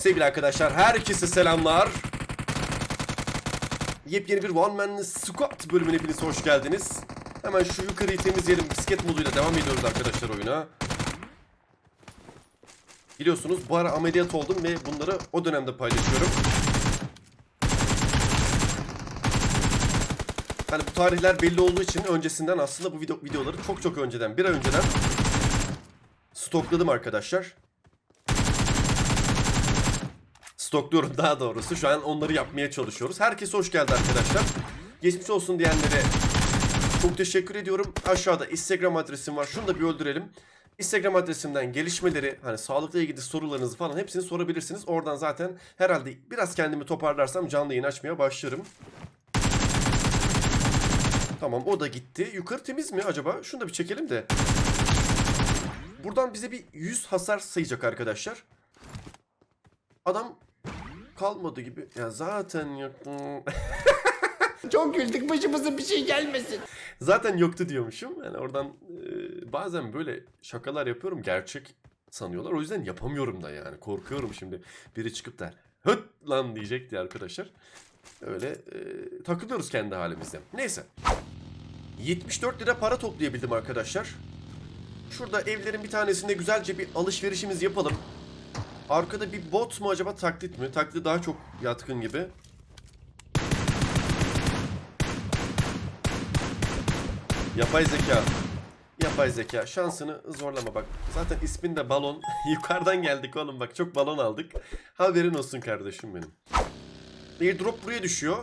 Sevgili arkadaşlar herkese selamlar. Yepyeni bir One Man Squad bölümüne hepiniz hoş geldiniz. Hemen şu yukarıyı temizleyelim. Bisiklet moduyla devam ediyoruz arkadaşlar oyuna. Biliyorsunuz bu ara ameliyat oldum ve bunları o dönemde paylaşıyorum. Hani bu tarihler belli olduğu için öncesinden aslında bu video, videoları çok çok önceden, bir ay önceden stokladım arkadaşlar. Stokluyorum daha doğrusu. Şu an onları yapmaya çalışıyoruz. Herkese hoş geldi arkadaşlar. Geçmiş olsun diyenlere çok teşekkür ediyorum. Aşağıda Instagram adresim var. Şunu da bir öldürelim. Instagram adresimden gelişmeleri, hani sağlıkla ilgili sorularınızı falan hepsini sorabilirsiniz. Oradan zaten herhalde biraz kendimi toparlarsam canlı yayın açmaya başlarım. Tamam o da gitti. Yukarı temiz mi acaba? Şunu da bir çekelim de. Buradan bize bir 100 hasar sayacak arkadaşlar. Adam kalmadı gibi. Ya zaten yoktu. Çok güldük başımıza bir şey gelmesin. zaten yoktu diyormuşum. Yani oradan e, bazen böyle şakalar yapıyorum. Gerçek sanıyorlar. O yüzden yapamıyorum da yani. Korkuyorum şimdi. Biri çıkıp da höt lan diyecek diye arkadaşlar. Öyle e, takılıyoruz kendi halimizde. Neyse. 74 lira para toplayabildim arkadaşlar. Şurada evlerin bir tanesinde güzelce bir alışverişimiz yapalım. Arkada bir bot mu acaba taklit mi? Taklit daha çok yatkın gibi. Yapay zeka. Yapay zeka. Şansını zorlama bak. Zaten ismin de balon. Yukarıdan geldik oğlum bak. Çok balon aldık. Haberin olsun kardeşim benim. Airdrop buraya düşüyor.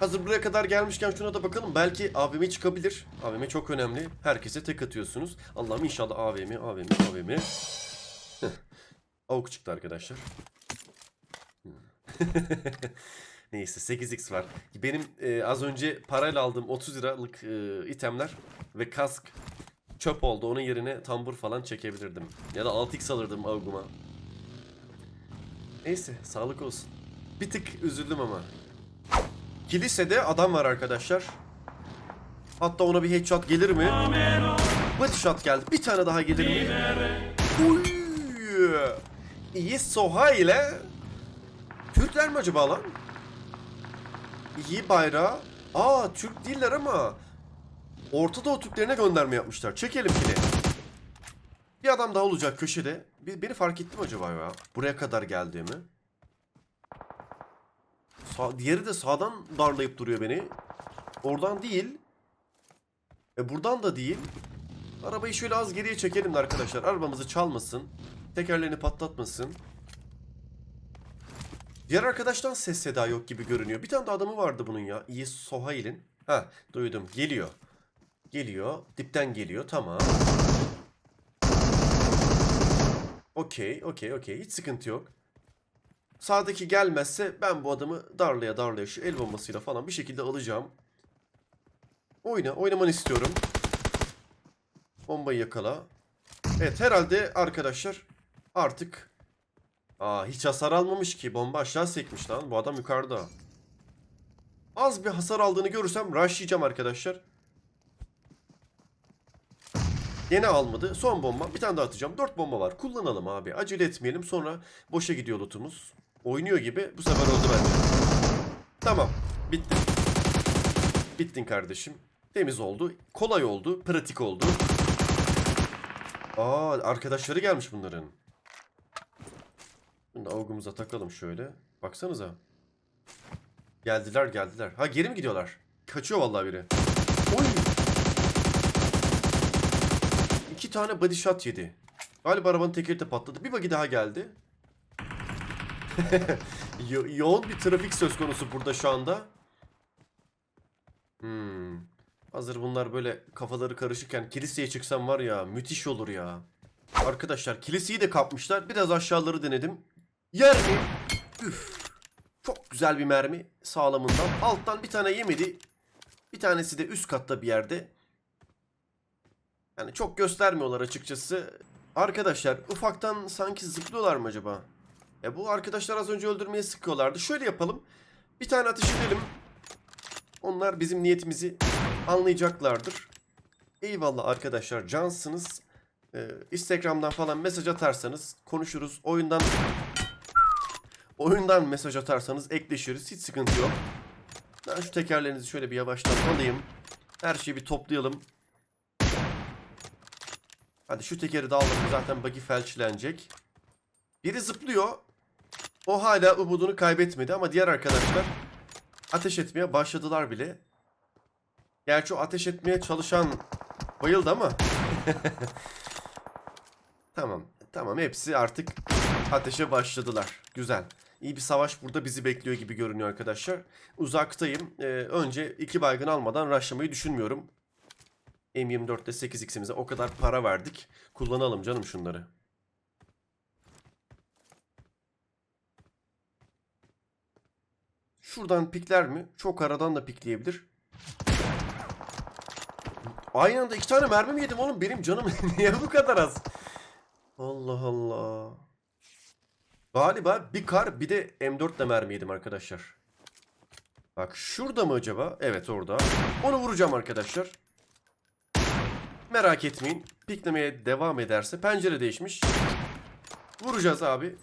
Hazır buraya kadar gelmişken şuna da bakalım. Belki AVM çıkabilir. AVM çok önemli. Herkese tek atıyorsunuz. Allah'ım inşallah AVM, AVM, AVM. Avuk çıktı arkadaşlar. Neyse 8x var. Benim e, az önce parayla aldığım 30 liralık e, itemler ve kask çöp oldu. Onun yerine tambur falan çekebilirdim. Ya da 6x alırdım avguma. Neyse sağlık olsun. Bir tık üzüldüm ama. Kilisede adam var arkadaşlar. Hatta ona bir headshot gelir mi? Body shot geldi. Bir tane daha gelir mi? Uy! İyi Soha ile Türkler mi acaba lan? İyi bayrağı. Aa Türk değiller ama Orta Doğu Türklerine gönderme yapmışlar. Çekelim yine. Bir adam daha olacak köşede. Bir, beni fark etti mi acaba ya? Buraya kadar geldiğimi. Sağ, diğeri de sağdan darlayıp duruyor beni. Oradan değil. E buradan da değil. Arabayı şöyle az geriye çekelim de arkadaşlar. Arabamızı çalmasın. Tekerlerini patlatmasın. Diğer arkadaştan ses seda yok gibi görünüyor. Bir tane de adamı vardı bunun ya. İyi Sohail'in. Ha duydum. Geliyor. Geliyor. Dipten geliyor. Tamam. Okey, okey, okey. Hiç sıkıntı yok. Sağdaki gelmezse ben bu adamı darlaya darlaya şu el bombasıyla falan bir şekilde alacağım. Oyna, oynamanı istiyorum. Bombayı yakala. Evet herhalde arkadaşlar artık Aa hiç hasar almamış ki. Bomba aşağı sekmiş lan. Bu adam yukarıda. Az bir hasar aldığını görürsem rushlayacağım arkadaşlar. Yine almadı. Son bomba. Bir tane daha atacağım. Dört bomba var. Kullanalım abi. Acele etmeyelim. Sonra boşa gidiyor lootumuz. Oynuyor gibi. Bu sefer oldu bence. Tamam. Bitti. Bittin kardeşim. Temiz oldu. Kolay oldu. Pratik oldu. Aa arkadaşları gelmiş bunların. Şimdi avgumuza takalım şöyle. Baksanıza. Geldiler geldiler. Ha geri mi gidiyorlar? Kaçıyor vallahi biri. Oy. İki tane body shot yedi. Galiba arabanın tekeri de patladı. Bir bagi daha geldi. Yo- yoğun bir trafik söz konusu burada şu anda. Hmm. Hazır bunlar böyle kafaları karışırken kiliseye çıksam var ya müthiş olur ya. Arkadaşlar kiliseyi de kapmışlar. Biraz aşağıları denedim. Mi? Üf. Çok güzel bir mermi sağlamından. Alttan bir tane yemedi. Bir tanesi de üst katta bir yerde. Yani çok göstermiyorlar açıkçası. Arkadaşlar ufaktan sanki zıplıyorlar mı acaba? E bu arkadaşlar az önce öldürmeye sıkıyorlardı. Şöyle yapalım. Bir tane ateş edelim. Onlar bizim niyetimizi anlayacaklardır. Eyvallah arkadaşlar cansınız. Ee, Instagram'dan falan mesaj atarsanız konuşuruz. Oyundan oyundan mesaj atarsanız ekleşiriz. Hiç sıkıntı yok. Ben şu tekerlerinizi şöyle bir yavaştan alayım. Her şeyi bir toplayalım. Hadi şu tekeri de alalım. Zaten buggy felçlenecek. Biri zıplıyor. O hala umudunu kaybetmedi ama diğer arkadaşlar ateş etmeye başladılar bile. Gerçi o ateş etmeye çalışan bayıldı ama. tamam. Tamam hepsi artık ateşe başladılar. Güzel. İyi bir savaş burada bizi bekliyor gibi görünüyor arkadaşlar. Uzaktayım. Ee, önce iki baygın almadan rushlamayı düşünmüyorum. M24'te 8x'imize o kadar para verdik. Kullanalım canım şunları. Şuradan pikler mi? Çok aradan da pikleyebilir. Aynı anda iki tane mermi mi yedim oğlum? Benim canım niye bu kadar az? Allah Allah. Galiba bir kar bir de M4 ile mermi yedim arkadaşlar. Bak şurada mı acaba? Evet orada. Onu vuracağım arkadaşlar. Merak etmeyin. Piklemeye devam ederse pencere değişmiş. Vuracağız abi.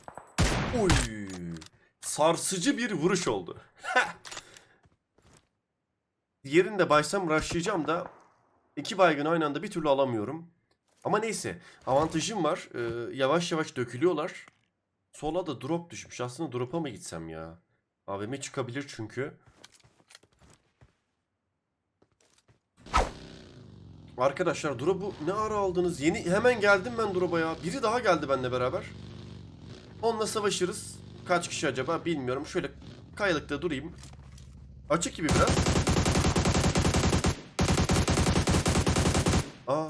Uy. Sarsıcı bir vuruş oldu. Diğerinde başsam rushlayacağım da iki baygın aynı anda bir türlü alamıyorum. Ama neyse avantajım var. Ee, yavaş yavaş dökülüyorlar. Sola da drop düşmüş. Aslında drop'a mı gitsem ya? AVM çıkabilir çünkü. Arkadaşlar drop'u ne ara aldınız? Yeni hemen geldim ben drop'a ya. Biri daha geldi benimle beraber. Onunla savaşırız. Kaç kişi acaba bilmiyorum. Şöyle kayalıkta durayım. Açık gibi biraz. Aa.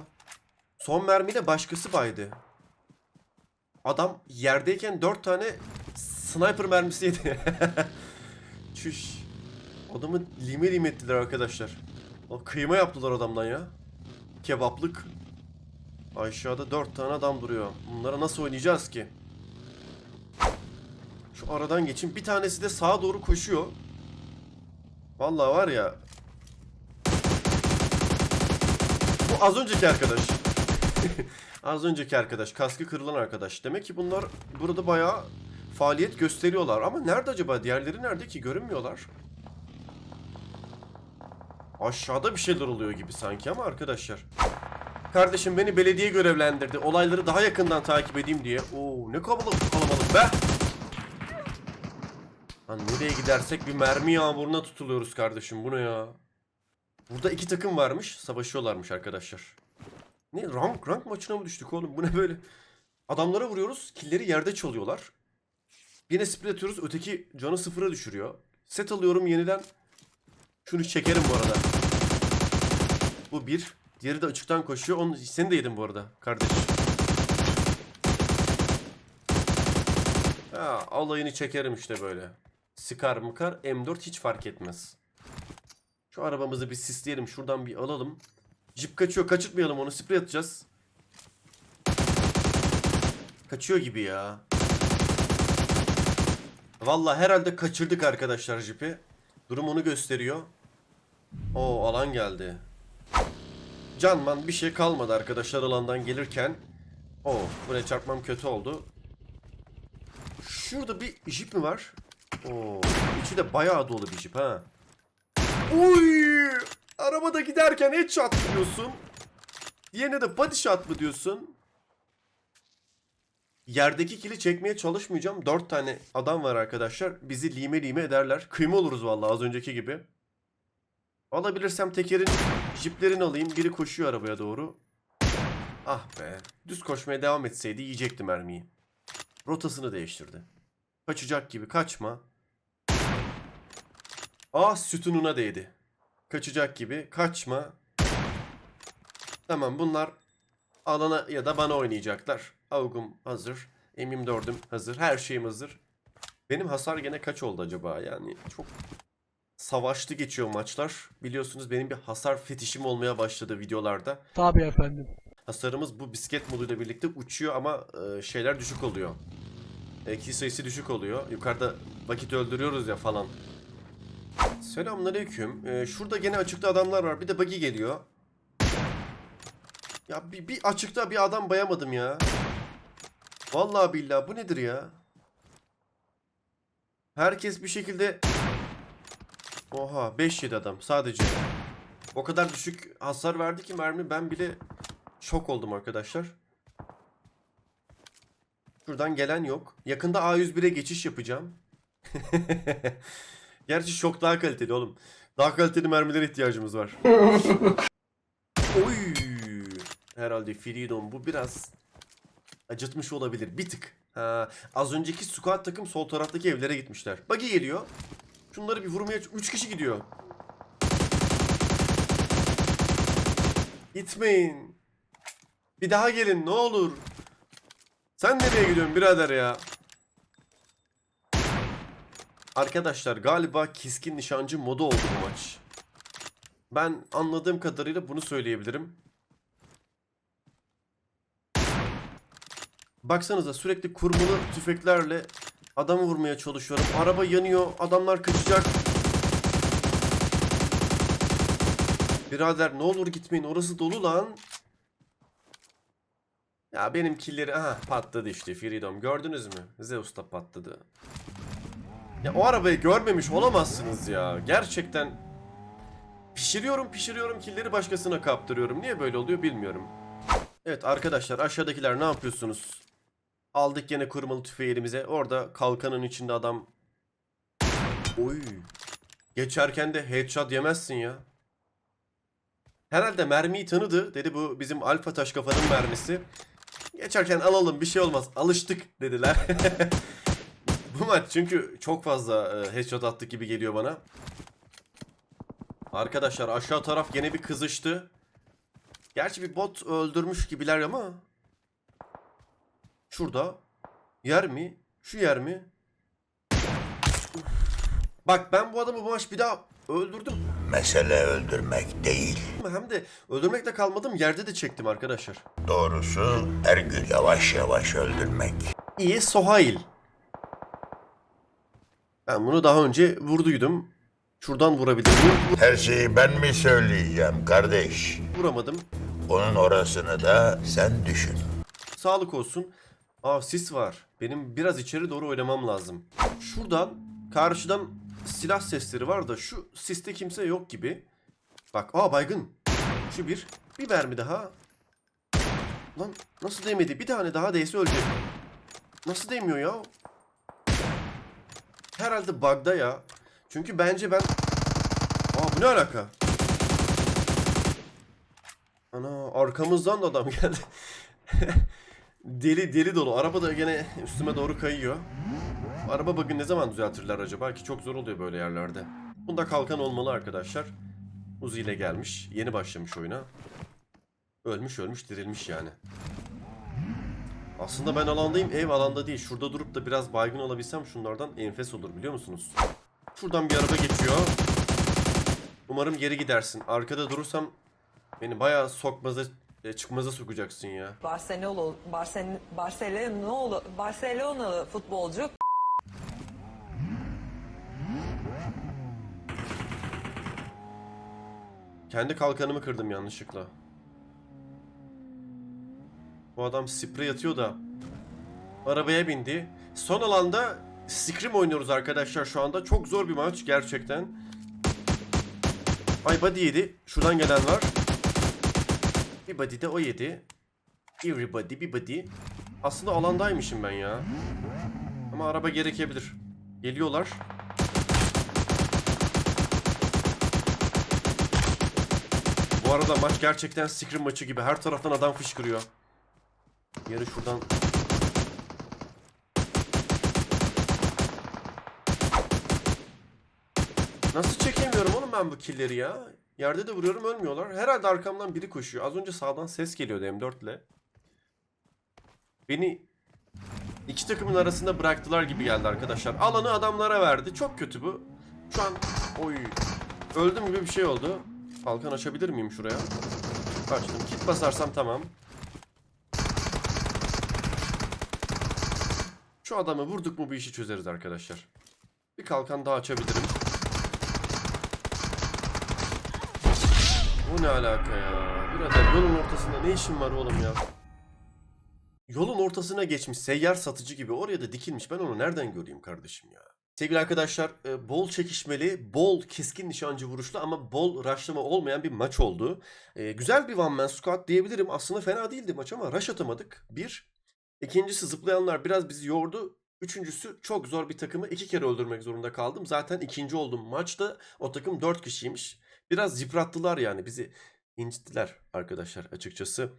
Son mermiyle başkası baydı. Adam yerdeyken 4 tane sniper mermisi yedi. Çüş. Adamı lime lim ettiler arkadaşlar. O kıyma yaptılar adamdan ya. Kebaplık. Aşağıda 4 tane adam duruyor. Bunlara nasıl oynayacağız ki? Şu aradan geçin. Bir tanesi de sağa doğru koşuyor. Vallahi var ya. Bu az önceki arkadaş. az önceki arkadaş. Kaskı kırılan arkadaş. Demek ki bunlar burada bayağı faaliyet gösteriyorlar. Ama nerede acaba? Diğerleri nerede ki? Görünmüyorlar. Aşağıda bir şeyler oluyor gibi sanki ama arkadaşlar. Kardeşim beni belediye görevlendirdi. Olayları daha yakından takip edeyim diye. Oo ne kalabalık kalabalık be. Lan nereye gidersek bir mermi yağmuruna tutuluyoruz kardeşim. Bu ne ya? Burada iki takım varmış. Savaşıyorlarmış arkadaşlar. Ne rank rank maçına mı düştük oğlum? Bu ne böyle? Adamlara vuruyoruz. Killeri yerde çalıyorlar. Yine sprey atıyoruz. Öteki canı sıfıra düşürüyor. Set alıyorum yeniden. Şunu çekerim bu arada. Bu bir. Diğeri de açıktan koşuyor. Onu, seni de yedim bu arada kardeş. Ha, alayını çekerim işte böyle. Sıkar mıkar M4 hiç fark etmez. Şu arabamızı bir sisleyelim. Şuradan bir alalım. Jip kaçıyor. Kaçırtmayalım onu. Sprey atacağız. Kaçıyor gibi ya. Vallahi herhalde kaçırdık arkadaşlar jipi. Durum onu gösteriyor. O alan geldi. Canman bir şey kalmadı arkadaşlar alandan gelirken. O buraya çarpmam kötü oldu. Şurada bir jip mi var? Oo, içi de bayağı dolu bir jip ha. Uy! Arabada giderken headshot mı diyorsun? Diğerine de body shot mı diyorsun? Yerdeki kili çekmeye çalışmayacağım. Dört tane adam var arkadaşlar. Bizi lime lime ederler. Kıyma oluruz vallahi az önceki gibi. Alabilirsem tekerin jiplerini alayım. Biri koşuyor arabaya doğru. Ah be. Düz koşmaya devam etseydi yiyecekti mermiyi. Rotasını değiştirdi. Kaçacak gibi kaçma. Ah sütununa değdi. Kaçacak gibi kaçma. Tamam bunlar alana ya da bana oynayacaklar. Avgum hazır. M24'üm hazır. Her şeyim hazır. Benim hasar gene kaç oldu acaba? Yani çok savaşlı geçiyor maçlar. Biliyorsunuz benim bir hasar fetişim olmaya başladı videolarda. Tabii efendim. Hasarımız bu bisiklet moduyla birlikte uçuyor ama e, şeyler düşük oluyor. E, kill sayısı düşük oluyor. Yukarıda vakit öldürüyoruz ya falan. Selamünaleyküm. E, şurada gene açıkta adamlar var. Bir de buggy geliyor. Ya bir, bir açıkta bir adam bayamadım ya. Vallahi billahi bu nedir ya? Herkes bir şekilde... Oha 5 yedi adam sadece. O kadar düşük hasar verdi ki mermi ben bile şok oldum arkadaşlar. Şuradan gelen yok. Yakında A101'e geçiş yapacağım. Gerçi şok daha kaliteli oğlum. Daha kaliteli mermilere ihtiyacımız var. Oy! Herhalde Freedom bu biraz acıtmış olabilir. Bir tık. Ha, az önceki squad takım sol taraftaki evlere gitmişler. Buggy geliyor. Şunları bir vurmaya... 3 kişi gidiyor. Gitmeyin. Bir daha gelin ne olur. Sen nereye gidiyorsun birader ya? Arkadaşlar galiba keskin nişancı modu oldu bu maç. Ben anladığım kadarıyla bunu söyleyebilirim. Baksanıza sürekli kurmalı tüfeklerle adamı vurmaya çalışıyorum. Araba yanıyor, adamlar kaçacak. Birader ne olur gitmeyin orası dolu lan. Ya benim killeri aha patladı işte Freedom gördünüz mü? Zeus'ta patladı. Ya o arabayı görmemiş olamazsınız ya. Gerçekten pişiriyorum pişiriyorum killeri başkasına kaptırıyorum. Niye böyle oluyor bilmiyorum. Evet arkadaşlar aşağıdakiler ne yapıyorsunuz? Aldık yine kurmalı tüfeği elimize. Orada kalkanın içinde adam. Oy. Geçerken de headshot yemezsin ya. Herhalde mermiyi tanıdı. Dedi bu bizim alfa taş kafanın mermisi. Geçerken alalım bir şey olmaz. Alıştık dediler. bu maç çünkü çok fazla e, headshot attık gibi geliyor bana. Arkadaşlar aşağı taraf gene bir kızıştı. Gerçi bir bot öldürmüş gibiler ama. Şurada. Yer mi? Şu yer mi? Uf. Bak ben bu adamı bu maç bir daha öldürdüm. Mesele öldürmek değil. Hem de öldürmekle kalmadım yerde de çektim arkadaşlar. Doğrusu her gün yavaş yavaş öldürmek. İyi Sohail. Ben bunu daha önce vurduydum. Şuradan vurabilir miyim? Her şeyi ben mi söyleyeceğim kardeş? Vuramadım. Onun orasını da sen düşün. Sağlık olsun. Aa sis var. Benim biraz içeri doğru oynamam lazım. Şuradan karşıdan silah sesleri var da şu siste kimse yok gibi. Bak aa baygın. Şu bir. Bir mermi daha. Lan nasıl değmedi? Bir tane daha değse ölecek. Nasıl değmiyor ya? Herhalde bug'da ya. Çünkü bence ben... Aa bu ne alaka? Ana arkamızdan da adam geldi. deli deli dolu. Araba da gene üstüme doğru kayıyor. Araba bugün ne zaman düzeltirler acaba ki çok zor oluyor böyle yerlerde. Bunda kalkan olmalı arkadaşlar. Uzi ile gelmiş. Yeni başlamış oyuna. Ölmüş ölmüş dirilmiş yani. Aslında ben alandayım. Ev alanda değil. Şurada durup da biraz baygın olabilsem şunlardan enfes olur biliyor musunuz? Şuradan bir araba geçiyor. Umarım geri gidersin. Arkada durursam beni bayağı sokmaza e, çıkmaza sokacaksın ya. Barcelona Barcelona Barcelona Barcelonalı futbolcu Kendi kalkanımı kırdım yanlışlıkla. Bu adam sprey atıyor da. Arabaya bindi. Son alanda Scrim oynuyoruz arkadaşlar şu anda. Çok zor bir maç gerçekten. Ay body yedi. Şuradan gelen var. Bir body de o yedi. Everybody bir body. Aslında alandaymışım ben ya. Ama araba gerekebilir. Geliyorlar. Bu arada maç gerçekten Scrim maçı gibi. Her taraftan adam fışkırıyor. Yarı şuradan... Nasıl çekemiyorum oğlum ben bu killleri ya? Yerde de vuruyorum ölmüyorlar. Herhalde arkamdan biri koşuyor. Az önce sağdan ses geliyordu M4 ile. Beni iki takımın arasında bıraktılar gibi geldi arkadaşlar. Alanı adamlara verdi. Çok kötü bu. Şu an oy öldüm gibi bir şey oldu. Kalkan açabilir miyim şuraya? Açtım. Kit basarsam tamam. Şu adamı vurduk mu bu işi çözeriz arkadaşlar. Bir kalkan daha açabilirim. Bu ne alaka ya? Birader yolun ortasında ne işin var oğlum ya? Yolun ortasına geçmiş seyyar satıcı gibi oraya da dikilmiş. Ben onu nereden göreyim kardeşim ya? Sevgili arkadaşlar e, bol çekişmeli, bol keskin nişancı vuruşlu ama bol raşlama olmayan bir maç oldu. E, Güzel bir one man squad diyebilirim. Aslında fena değildi maç ama rush atamadık. Bir. İkincisi zıplayanlar biraz bizi yordu. Üçüncüsü çok zor bir takımı iki kere öldürmek zorunda kaldım. Zaten ikinci oldum maçta. O takım dört kişiymiş. Biraz yıprattılar yani bizi incittiler arkadaşlar açıkçası.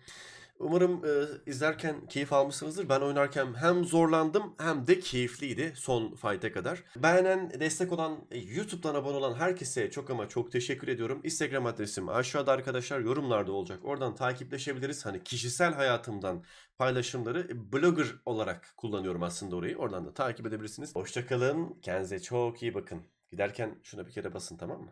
Umarım e, izlerken keyif almışsınızdır. Ben oynarken hem zorlandım hem de keyifliydi son fight'e kadar. Beğenen, destek olan, e, YouTube'dan abone olan herkese çok ama çok teşekkür ediyorum. Instagram adresim aşağıda arkadaşlar yorumlarda olacak. Oradan takipleşebiliriz. Hani kişisel hayatımdan paylaşımları blogger olarak kullanıyorum aslında orayı. Oradan da takip edebilirsiniz. Hoşçakalın. Kendinize çok iyi bakın. Giderken şuna bir kere basın tamam mı?